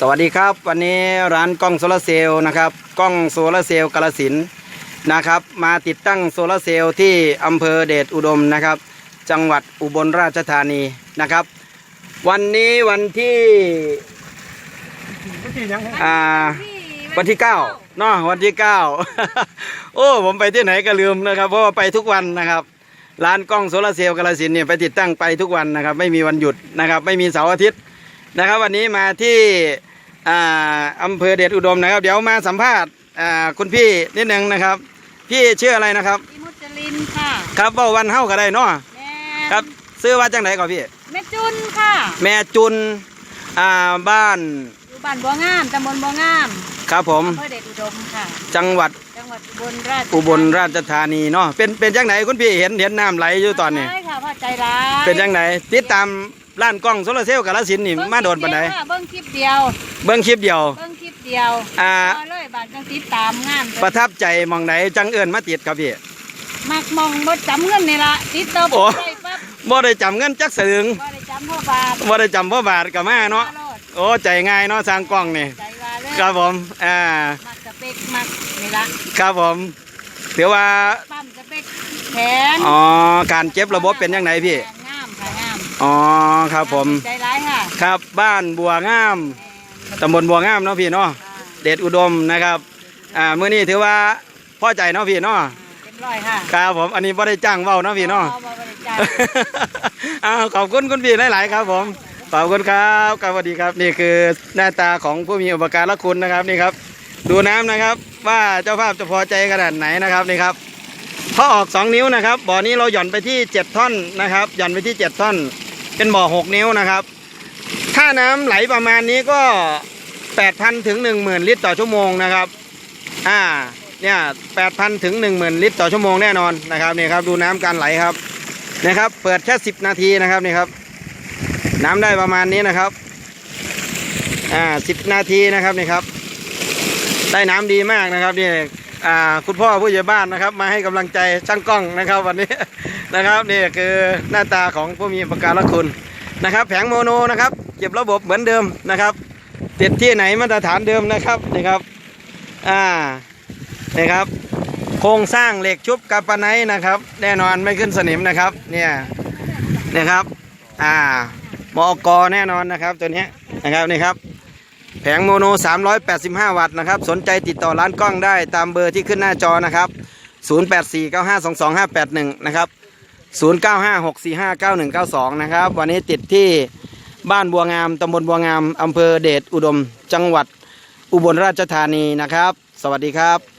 สวัสดีครับ วันนี้ร้านกล้องโซลาร์เซลล์นะครับกล้องโซลาร์เซลล์กาลสินธุ์นะครับ มาติดตั้งโซลาร์เซลล์ที่อำเภอเดชอุดมนะครับ จังหวัดอุบลราชธานีนะครับ วันนี้วันที่อ่าวันที่เก้าเนาะวันที่เก้าโอ้ผมไปที่ไหนก็ลืมนะครับ เพราะว่าไปทุกวันนะครับ ร้านกล้องโซลาร์เซลล์กาลสินธุ์เนี่ยไปติดตั้งไปทุกวันนะครับ ไม่มีวันหยุดนะครับ ไม่มีเสาร์อาทิตย์ นะครับ วันนี้มาที่อ่าอำเภอเดชอุดมนะครับ เดี๋ยวมาสัมภาษณ์อ่าคุณพี่นิดนึงนะครับ พี่ชื่ออะไรนะครับพี่มุจลินค่ะ ครับเบ้าวันเฮ้าก็ได้เนาะแม่ครับซื้อว่าจังไหนก่อนพี่ แม่จุนค่ะ แม่จุนอ่าบ้านอยู่บ้านบัวงามตำบลบัวงามครับผมอำเภอเดชอุดมค่ะ จังหวัดจังหวัดอุบลราชอุบลราชธานีเนาะเป็นเป็นจังไหนคุณพี่เห็นเห็นน้ำไหลอยู่ตอนนี้ใช่ค่ะพ่อใจร้ายเป็นจังไหนติดตาม ร้านกล้องโซลาร์เซลล์กาลสินธุ์นี่มาโดนปันใดเบิ้งคลิปเดียวเบิ้งคลิปเดียว เบิ้งคลิปเดียวอ่าพอเลยบาดจังติดตามงานประทับใจหมองไหนจังเอิญมาติดครับพี่ มักมองบดจำเงินนี่ละติดต่อโอ้ได้ปั๊บบ่ได้จำเงินจักสลึงบ่ได้จำพ่อบาทบ่ได้จำพ่อบาทกับแม่เนาะมโลดโอ้ใจง่ายเนาะสร้างกล้องนี่ใจว่าเลยครับผมอ่ามักสเปกมักนี่ละครับผมถือว่า ปั๊มสเปกแขนอ๋อการเก็บระบบเป็นยังไงพี่งามค่ะงาม อ๋อครับผม ใจร้ายค่ะครับบ้านบัวงามตำบลบัวงามเนาะพี่เนาะเดชอุดมนะครับอ่ามื้อนี้ถือว่าพอใจเนาะพี่เนาะเต็มร้อยค่ะครับผมอันนี้บ่ได้จ้างเว้าเนาะพี่เนาะบ่บ่ได้จ่ายอ้าวขอบคุณคุณพี่หลาย ๆ ครับผมขอบคุณครับครับสวัสดีครับนี่คือหน้าตาของผู้มีอุปการะคุณนะครับนี่ครับ ดูน้ำนะครับ ว่าเจ้าภาพจะพอใจขนาดไหนนะครับนี่ครับพอออกสองนิ้วนะครับบ่อนี้เราหย่อนไปที่เจ็ดท่อนนะครับหย่อนไปที่เจ็ดท่อน เป็นบ่อหกนิ้วนะครับ ถ้าน้ำไหลประมาณนี้ก็แปดพันถึงหนึ่งหมื่นลิตรต่อชั่วโมงนะครับ อ่า เนี่ยแปดพันถึงหนึ่งหมื่นลิตรต่อชั่วโมงแน่นอนนะครับนี่ครับดูน้ำการไหลครับนะครับ เปิดแค่สิบนาทีนะครับนี่ครับ น้ำได้ประมาณนี้นะครับ อ่าสิบนาทีนะครับนี่ครับ ได้น้ำดีมากนะครับนี่ อ่าคุณพ่อผู้ใหญ่บ้านนะครับ มาให้กำลังใจช่างกล้องนะครับ วันนี้นะครับนี่คือหน้าตาของผู้มีอุปการะคุณนะครับ แผงโมโนนะครับเก็บระบบเหมือนเดิมนะครับติดที่ไหนมาตรฐานเดิมนะครับนี่ครับอ่านี่ครับ โครงสร้างเหล็กชุบกับปะไนนะครับ แน่นอนไม่ขึ้นสนิมนะครับเนี่ยนี่ครับอ่ามอกแน่นอนนะครับตัวนี้นะครับนี่ครับ แผงโมโน 385 วัตต์นะครับ สนใจติดต่อร้านกล้องได้ตามเบอร์ที่ขึ้นหน้าจอนะครับ 0849522581 นะครับ 0956459192 นะครับ วันนี้ติดที่บ้านบัวงามตำบลบัวงามอำเภอเดชอุดม จังหวัดอุบลราชธานีนะครับ สวัสดีครับ